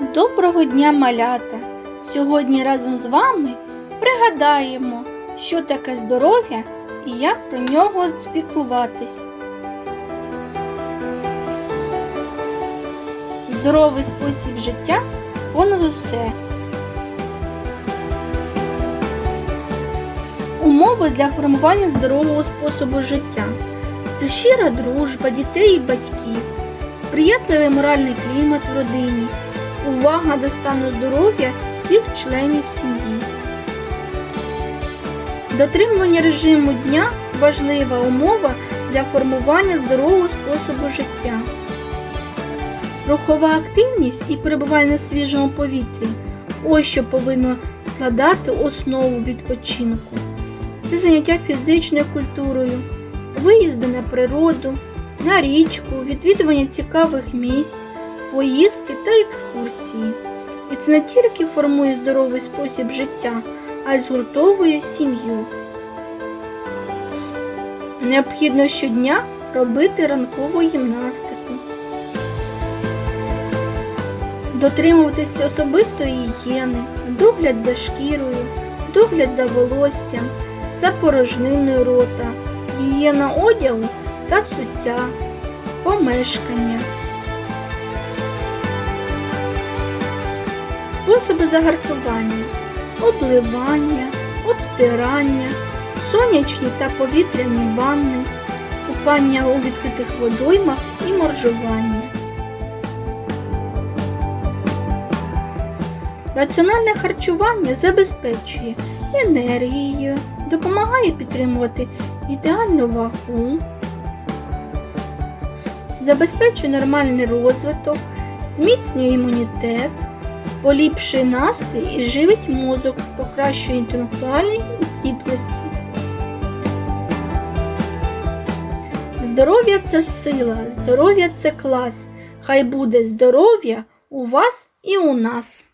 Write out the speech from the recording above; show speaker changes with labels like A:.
A: Доброго дня, малята! Сьогодні разом з вами пригадаємо, що таке здоров'я і як про нього спіклуватись. Здоровий спосіб життя понад усе. Умови для формування здорового способу життя це щира дружба дітей і батьків, сприятливий моральний клімат в родині, увага до стану здоров'я всіх членів сім'ї. Дотримування режиму дня важлива умова для формування здорового способу життя. Рухова активність і перебування на свіжому повітрі ось що повинно складати основу відпочинку. Це заняття фізичною культурою, виїзди на природу, на річку, відвідування цікавих місць, поїздки та екскурсії. І це не тільки формує здоровий спосіб життя, а й згуртовує сім'ю. Необхідно щодня робити ранкову гімнастику, дотримуватися особистої гігієни, догляд за шкірою, догляд за волоссям, за порожниною рота, гігієна одягу та взуття, помешкання. Способи загартування, обливання, обтирання, сонячні та повітряні ванни, купання у відкритих водоймах і моржування. Раціональне харчування забезпечує енергією, допомагає підтримувати ідеальну вагу, забезпечує нормальний розвиток, зміцнює імунітет, поліпшує настрій і живить мозок, покращує інтелектуальні здібності. Здоров'я це сила, здоров'я це клас. Хай буде здоров'я у вас і у нас.